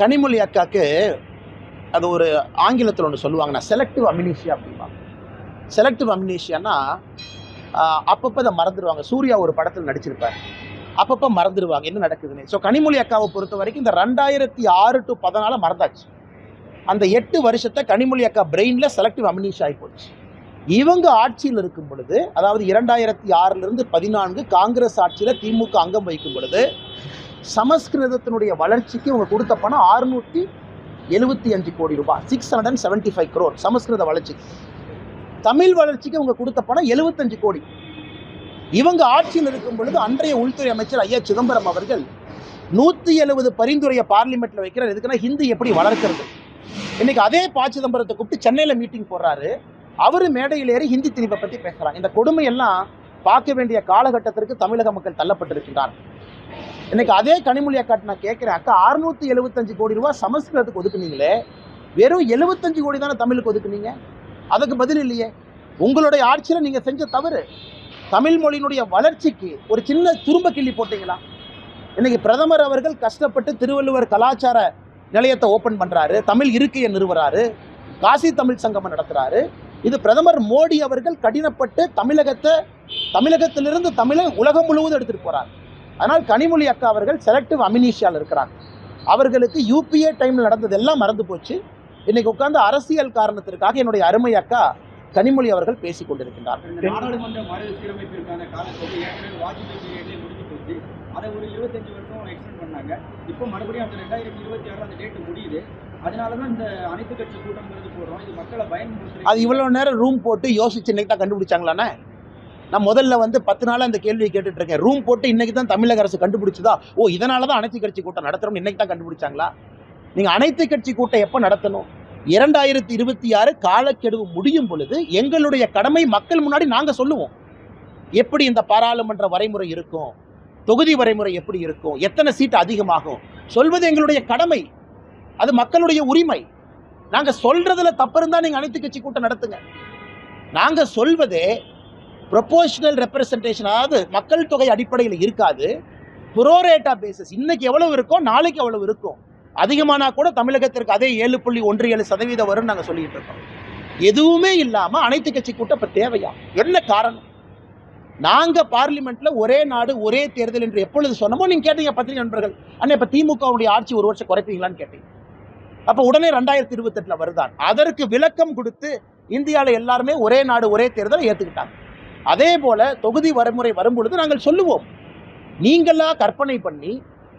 கனிமொழி அக்காவுக்கு அது ஒரு ஆங்கிலத்தில் ஒன்று சொல்லுவாங்கன்னா செலக்டிவ் அமினிஷியா அப்படிம்பாங்க செலக்டிவ் அமினிஷியானா அப்பப்போ அதை மறந்துடுவாங்க சூர்யா ஒரு படத்தில் நடிச்சிருப்பார். அப்பப்போ மறந்துடுவாங்க என்ன நடக்குதுன்னு. ஸோ கனிமொழி அக்காவை பொறுத்த வரைக்கும் இந்த ரெண்டாயிரத்தி ஆறு டு பதினால மறந்தாச்சு. அந்த எட்டு வருஷத்தை கனிமொழி அக்கா பிரெயினில் செலக்டிவ் அமினிஷ் ஆகி போச்சு. இவங்க ஆட்சியில் இருக்கும் பொழுது அதாவது இரண்டாயிரத்தி ஆறிலிருந்து பதினான்கு காங்கிரஸ் ஆட்சியில் திமுக அங்கம் வகிக்கும் பொழுது சமஸ்கிருதத்தினுடைய வளர்ச்சிக்கு இவங்க கொடுத்த பணம் அறுநூற்றி எழுபத்தி அஞ்சு கோடி ரூபாய். Six hundred and seventy five crore Sanskrit வளர்ச்சிக்கு தமிழ் வளர்ச்சிக்கு இவங்க கொடுத்த பணம் எழுபத்தஞ்சு கோடி. இவங்க ஆட்சியில் இருக்கும் பொழுது அன்றைய உள்துறை அமைச்சர் ஐயா சிதம்பரம் அவர்கள் நூற்றி எழுபது பரிந்துரையை பார்லிமெண்ட்டில் வைக்கிறார். எதுக்குன்னா ஹிந்தி எப்படி வளர்க்கிறது? இன்னைக்கு அதே பா சிதம்பரத்தை கூப்பிட்டு சென்னையில் மீட்டிங் போடுறாரு. அவர் மேடையில் ஏறி ஹிந்தி திணிப்பை பற்றி பேசுகிறாங்க இந்த கொடுமையெல்லாம் பார்க்க வேண்டிய காலகட்டத்திற்கு தமிழக மக்கள் தள்ளப்பட்டிருக்கின்றார் இன்னைக்கு அதே கனிமொழி அக்காட்டு நான் கேட்குறேன் அக்கா அறுநூத்தி எழுபத்தஞ்சு கோடி ரூபா சமஸ்கிருதத்துக்கு ஒதுக்குனீங்களே. வெறும் எழுபத்தஞ்சு கோடி தானே தமிழுக்கு ஒதுக்குனீங்க? அதுக்கு பதில் இல்லையே. உங்களுடைய ஆட்சியில் நீங்கள் செஞ்ச தவறு. தமிழ் மொழியினுடைய வளர்ச்சிக்கு ஒரு சின்ன துரும்ப கிள்ளி போட்டீங்களா? இன்னைக்கு பிரதமர் அவர்கள் கஷ்டப்பட்டு திருவள்ளுவர் கலாச்சார நிலையத்தை ஓப்பன் பண்ணுறாரு தமிழ் இருக்கையை நிறுவுறாரு. காசி தமிழ் சங்கமம் நடத்துகிறாரு இது பிரதமர் மோடி அவர்கள் கடினப்பட்டு தமிழகத்தை தமிழகத்திலிருந்து தமிழை உலகம் முழுவதும் எடுத்துட்டு போகிறார் அதனால் கனிமொழி அக்கா அவர்கள் செலக்டிவ் அமினிஷியால் இருக்கிறாங்க. அவர்களுக்கு யூபிஏ டைமில் நடந்ததெல்லாம் மறந்து போச்சு. இன்னைக்கு உட்கார்ந்து அரசியல் காரணத்திற்காக என்னுடைய அருமை அக்கா கனிமொழி அவர்கள் பேசிக் கொண்டிருக்கின்றார் அதை ஒரு இருபத்தஞ்சு வருஷம் எக்ஸ்டெண்ட் பண்ணாங்க. இப்போ மறுபடியும் அந்த ரெண்டாயிரத்தி இருபத்தி ஆறு அந்த டேட் முடியுது. அதனால தான் இந்த அனைத்து கட்சி கூட்டம்ங்கிறது போடுறோம். இது மக்களை பயன்படுத்துறது அது இவ்வளோ நேரம் ரூம் போட்டு யோசிச்சு இன்னைக்கு தான் கண்டுபிடிச்சாங்களாண்ணே நான் முதல்ல வந்து பத்து நாள் அந்த கேள்வியை கேட்டுட்டு இருக்கேன். ரூம் போட்டு இன்னைக்கு தான் தமிழக அரசு கண்டுபிடிச்சதா? ஓ இதனால தான் அனைத்து கட்சி கூட்டம் நடத்துறோம் இன்னைக்கு தான் கண்டுபிடிச்சாங்களா? நீங்கள் அனைத்து கட்சி கூட்டம் எப்போ நடத்தணும்? இரண்டாயிரத்தி இருபத்தி ஆறு காலக்கெடுவு முடியும் பொழுது எங்களுடைய கடமை மக்கள் முன்னாடி நாங்கள் சொல்லுவோம். எப்படி இந்த பாராளுமன்ற வரைமுறை இருக்கும்? தொகுதி வரைமுறை எப்படி இருக்கும்? எத்தனை சீட் அதிகமாகும்? சொல்வது எங்களுடைய கடமை. அது மக்களுடைய உரிமை. நாங்கள் சொல்றதுல தப்பு இருந்தால் நீங்கள் அனைத்து கட்சி கூட்டம் நடத்துங்க. நாங்கள் சொல்வதே ப்ரொபோஷனல் ரெப்ரசன்டேஷன் அதாவது மக்கள் தொகை அடிப்படையில் இருக்காது. புரோரேட்டா பேசிஸ் இன்னைக்கு எவ்வளவு இருக்கோ நாளைக்கு எவ்வளவு இருக்கும். அதிகமானா கூட தமிழகத்திற்கு அதே ஏழு புள்ளி ஒன்று ஏழு சதவீதம் வரும்னு நாங்கள் சொல்லிட்டு இருக்கோம். எதுவுமே இல்லாம அனைத்து கட்சி கூட்டம் இப்போ தேவையா? என்ன காரணம்? நாங்க பார்லிமெண்ட்டில் ஒரே நாடு ஒரே தேர்தல் என்று எப்பொழுது சொன்னமோ நீங்க கேட்டீங்க பத்திரிகை நண்பர்கள். அண்ணா இப்ப திமுகவுடைய ஆட்சி ஒரு வருஷம் குறைப்பீங்களான்னு கேட்டீங்க. அப்ப உடனே ரெண்டாயிரத்தி இருபத்தெட்டில் வருதான். அதற்கு விளக்கம் கொடுத்து இந்தியாவில் எல்லாருமே ஒரே நாடு ஒரே தேர்தலை ஏத்துக்கிட்டாங்க. அதே போல தொகுதி வரைமுறை வரும்பொழுது நாங்கள் சொல்லுவோம். நீங்களா கற்பனை பண்ணி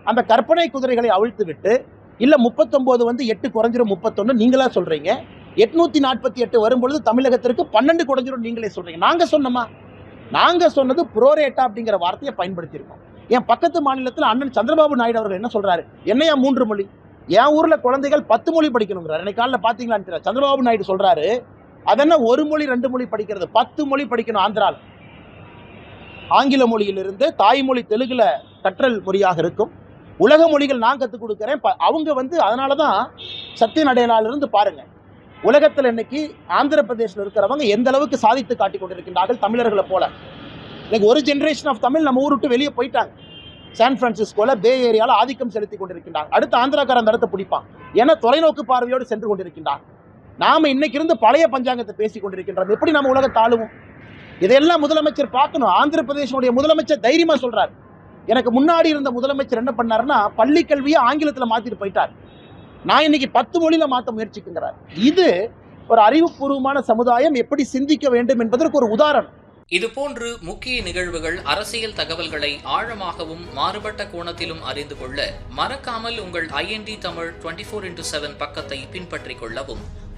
அந்த கற்பனை குதிரைகளை அவிழ்த்து விட்டு இல்லை முப்பத்தொம்போது வந்து எட்டு குறைஞ்சிரும் முப்பத்தொன்று நீங்களா சொல்கிறீங்க எட்நூற்றி நாற்பத்தி எட்டு வரும்பொழுது தமிழகத்திற்கு பன்னெண்டு குறைஞ்சிரும் நீங்களே சொல்கிறீங்க நாங்கள் சொன்னோமா? நாங்கள் சொன்னது புரோரேட்டா அப்படிங்கிற வார்த்தையை பயன்படுத்தியிருக்கோம். என் பக்கத்து மாநிலத்தில் அண்ணன் சந்திரபாபு நாயுடு அவர்கள் என்ன சொல்கிறாரு என்னையா மூன்று மொழி? என் ஊரில் குழந்தைகள் பத்து மொழி படிக்கணுங்கிறார். இன்னைக்கு காலில் பார்த்தீங்களான்னு தெரியாது சந்திரபாபு நாயுடு சொல்கிறாரு அதென்ன ஒரு மொழி ரெண்டு மொழி படிக்கிறது? பத்து மொழி படிக்கணும் ஆந்திரால். ஆங்கில மொழியிலிருந்து தாய்மொழி தெலுங்குல கற்றல் மொழியாக இருக்கும். உலக மொழிகள் நான் கற்றுக் கொடுக்குறேன். அவங்க வந்து அதனால தான் சத்திய நடையிலிருந்து பாருங்க. உலகத்தில் இன்னைக்கு ஆந்திர பிரதேசில் இருக்கிறவங்க எந்த அளவுக்கு சாதித்து காட்டிக் கொண்டிருக்கின்றார்கள் தமிழர்களை போல. இன்னைக்கு ஒரு ஜெனரேஷன் ஆஃப் தமிழ் நம்ம ஊர் விட்டு வெளியே போயிட்டாங்க. சான் பிரான்சிஸ்கோவில் பே ஏரியாவில் ஆதிக்கம் செலுத்தி கொண்டிருக்கின்றார் அடுத்து ஆந்திராக்காரன் அந்த இடத்த பிடிப்பான். ஏன்னா தொலைநோக்கு பார்வையோடு சென்று கொண்டிருக்கின்றார் நாம இன்னைக்கு இருந்து பழைய பஞ்சாங்கத்தை பேசிக் கொண்டிருக்கின்றோம். எப்படி நம்ம உலகத்தை ஆளுவோம்? இதையெல்லாம் முதலமைச்சர் பார்க்கணும். ஆந்திர பிரதேசனுடைய முதலமைச்சர் தைரியமா சொல்றார். எனக்கு முன்னாடி இருந்த முதலமைச்சர் என்ன பண்ணாருன்னா பள்ளி கல்வியை ஆங்கிலத்துல மாத்திட்டு போயிட்டார். நான் இன்னைக்கு பத்து மொழியில மாற்ற முயற்சிக்குங்கிறார். இது ஒரு அறிவுபூர்வமான சமுதாயம் எப்படி சிந்திக்க வேண்டும் என்பதற்கு ஒரு உதாரணம். இதுபோன்று முக்கிய நிகழ்வுகள் அரசியல் தகவல்களை ஆழமாகவும் மாறுபட்ட கோணத்திலும் அறிந்து கொள்ள மறக்காமல் உங்கள் I N D Tamil twenty four into seven பக்கத்தை பின்பற்றிக் கொள்ளவும்.